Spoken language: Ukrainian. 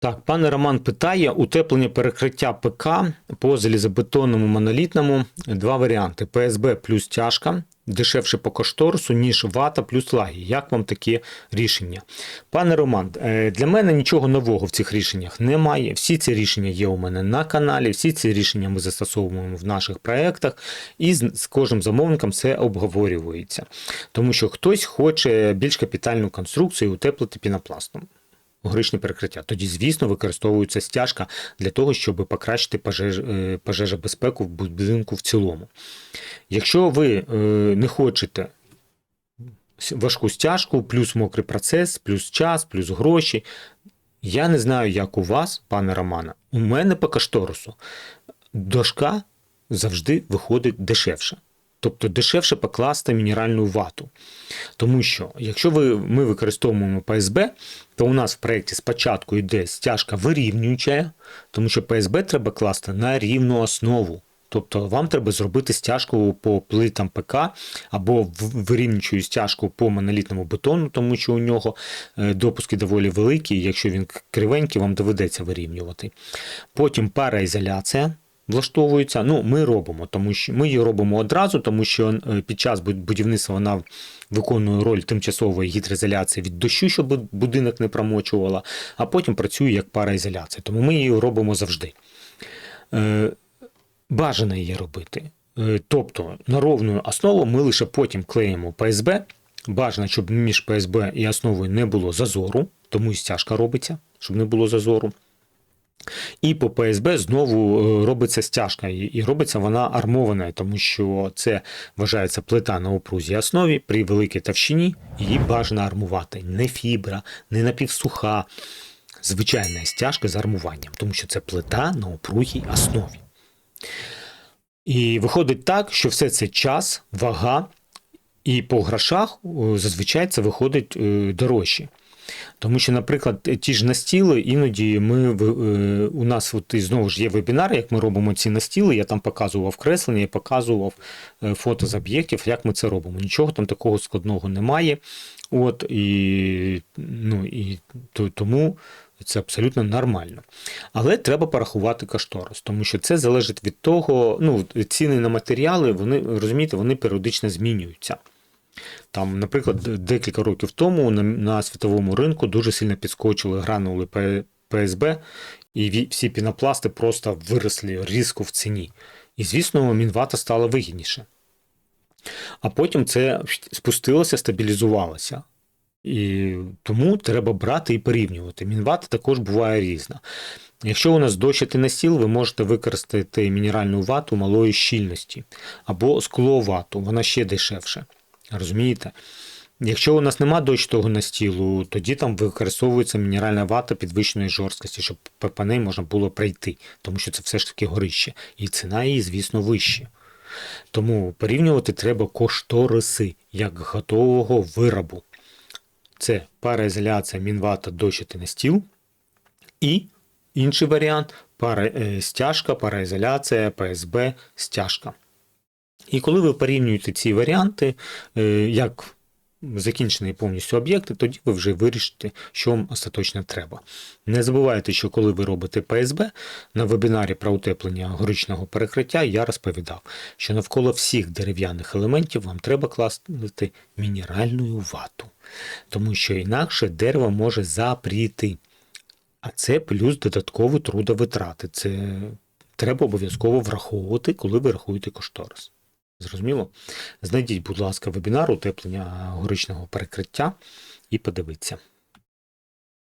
Так, пане Роман питає: утеплення перекриття ПК по залізобетонному монолітному два варіанти: ПСБ плюс тяжка, дешевше по кошторису, ніж вата плюс лаги. Як вам таке рішення? Пане Роман, е, для мене нічого нового в цих рішеннях немає. Всі ці рішення є у мене на каналі, всі ці рішення ми застосовуємо в наших проєктах, і з кожним замовником це обговорюється. Тому що хтось хоче більш капітальну конструкцію утеплити пінопластом горичне перекриття. Тоді, звісно, використовується стяжка для того, щоб покращити пожеж, е, пожежобезпеку в будинку в цілому. Якщо ви е, не хочете важку стяжку, плюс мокрий процес, плюс час, плюс гроші. Я не знаю, як у вас, пане Романе. У мене по кошторису дошка завжди виходить дешевше. Тобто дешевше покласти мінеральну вату. Тому що, якщо ви, ми використовуємо ПСБ, то у нас в проєкті спочатку йде стяжка вирівнююча, тому що ПСБ треба класти на рівну основу. Тобто вам треба зробити стяжку по плитам ПК або вирівнюючу стяжку по монолітному бетону, тому що у нього е, допуски доволі великі. Якщо він кривенький, вам доведеться вирівнювати. Потім параізоляція влаштовується. Ну, ми робимо, тому що ми її робимо одразу, тому що е, під час будівництва вона виконує роль тимчасової гідроізоляції від дощу, щоб будинок не промочувала, а потім працює як параізоляція. Тому ми її робимо завжди. Е, Бажано її робити. Е, Тобто на ровну основу ми лише потім клеїмо ПСБ. Бажано, щоб між ПСБ і основою не було зазору, тому і стяжка робиться, щоб не було зазору. І по ПСБ знову е, робиться стяжка, і робиться вона армована, тому що це вважається плита на опрузій основі при великій товщині, її бажано армувати. Не фібра, не напівсуха, звичайна стяжка з армуванням, тому що це плита на опругій основі. І виходить так, що все це час, вага, і по грошах зазвичай це виходить е, дорожче. Тому що, наприклад, ті ж настіли, іноді ми е, у нас от і знову ж є вебінар, як ми робимо ці настіли. Я там показував креслення і показував е, фото з об'єктів, як ми це робимо. Нічого там такого складного немає. От і, ну, і тому це абсолютно нормально. Але треба порахувати кошторис, тому що це залежить від того, ну, ціни на матеріали, вони розумієте, вони періодично змінюються. Там, наприклад, декілька років тому на, на світовому ринку дуже сильно підскочили гранули ПСБ, і всі пінопласти просто виросли різко в ціні. І, звісно, мінвата стала вигідніше. А потім це спустилося, стабілізувалося. І тому треба брати і порівнювати. Мінвата також буває різна. Якщо у нас дощатий настіл, ви можете використати мінеральну вату малої щільності або скловату, вона ще дешевше. Розумієте? Якщо у нас нема дощатого настілу, тоді там використовується мінеральна вата підвищеної жорсткості, щоб по неї можна було пройти, тому що це все ж таки горище. І ціна її, звісно, вища. Тому порівнювати треба кошториси як готового виробу. Це параізоляція мінвата дощатий настіл. І інший варіант пара, е, стяжка, параізоляція, ПСБ, стяжка. І коли ви порівнюєте ці варіанти, е, як закінчений повністю об'єкти, тоді ви вже вирішите, що вам остаточно треба. Не забувайте, що коли ви робите ПСБ, на вебінарі про утеплення горичного перекриття я розповідав, що навколо всіх дерев'яних елементів вам треба класти мінеральну вату, тому що інакше дерево може запріти. А це плюс додаткові трудовитрати. Це треба обов'язково враховувати, коли ви рахуєте кошторис. Зрозуміло? Знайдіть, будь ласка, вебінар утеплення горичного перекриття і подивіться.